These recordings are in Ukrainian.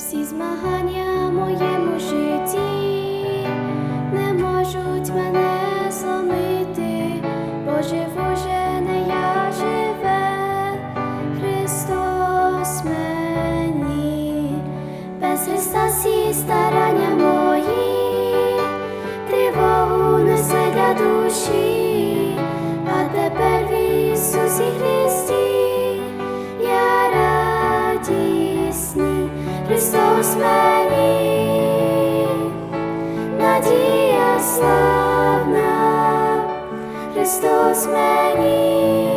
Всі змагання в моєму житті не можуть мене зломити, бо живу вже не я живе, Христос мені, без Христа всі старання мої, тривогу несе для душі, Христос мені, надія славна, Христос мені,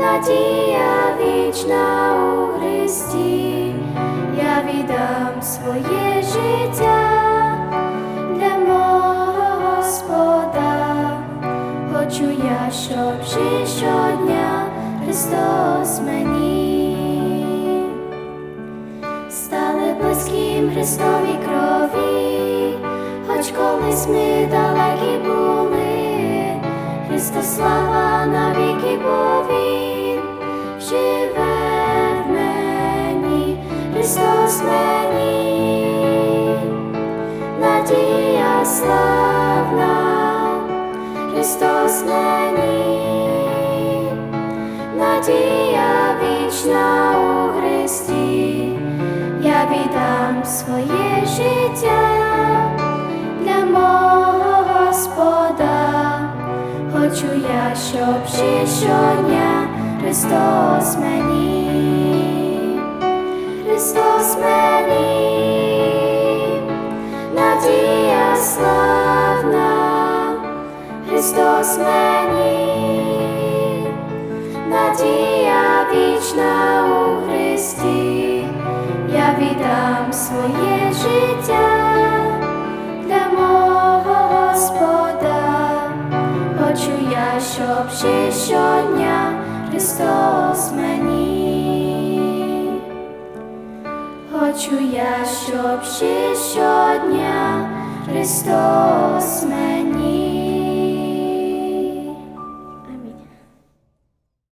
надія вічна у Христі, я віддам своє життя для мого Господа. Хочу я, щоб щодня Христос мені, близьким Христові крові, хоч колись ми далекі були, Христос слава навіки, бо Він живе в мені, Христос мені, надія славна. Христос мені, надія вічна віддам своє життя для мого Господа, хочу я, щоб жив щодня Христос мені, Христос мені, надія славна. Христос мені, надія вічна у Христі, віддам своє життя для мого Господа, хочу я, щоб жив щодня Христос мені, хочу я, щоб жив щодня Христос мені.